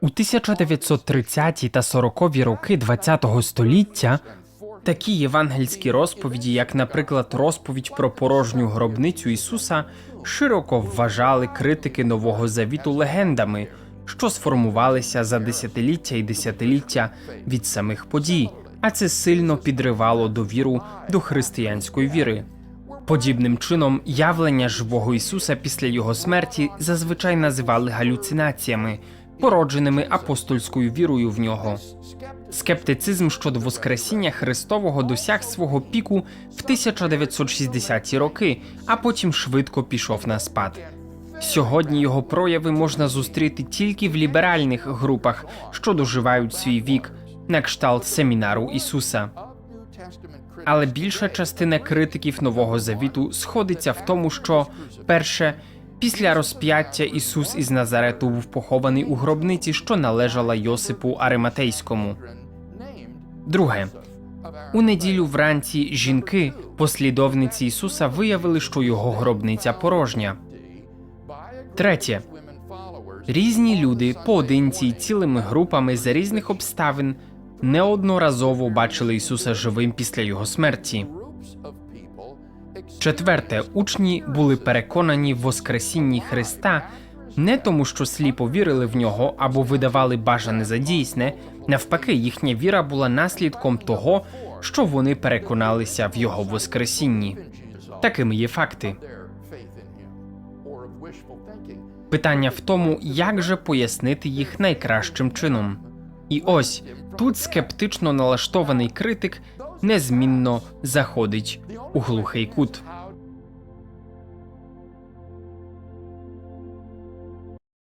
У 1930-ті та 40-ві роки ХХ століття такі євангельські розповіді, як, наприклад, розповідь про порожню гробницю Ісуса, широко вважали критики Нового Завіту легендами, що сформувалися за десятиліття і десятиліття від самих подій, а це сильно підривало довіру до християнської віри. Подібним чином, явлення живого Ісуса після його смерті зазвичай називали галюцинаціями, породженими апостольською вірою в нього. Скептицизм щодо Воскресіння Христового досяг свого піку в 1960-ті роки, а потім швидко пішов на спад. Сьогодні його прояви можна зустріти тільки в ліберальних групах, що доживають свій вік, на кшталт семінару Ісуса. Але більша частина критиків Нового Завіту сходиться в тому, що перше, після розп'яття Ісус із Назарету був похований у гробниці, що належала Йосипу Ариматейському. Друге, у неділю вранці жінки, послідовниці Ісуса, виявили, що його гробниця порожня. Третє, різні люди поодинці й цілими групами за різних обставин неодноразово бачили Ісуса живим після його смерті. Четверте, учні були переконані в Воскресінні Христа не тому, що сліпо вірили в нього або видавали бажане за дійсне. Навпаки, їхня віра була наслідком того, що вони переконалися в його Воскресінні. Такими є факти. Питання в тому, як же пояснити їх найкращим чином. І ось тут скептично налаштований критик незмінно заходить у глухий кут.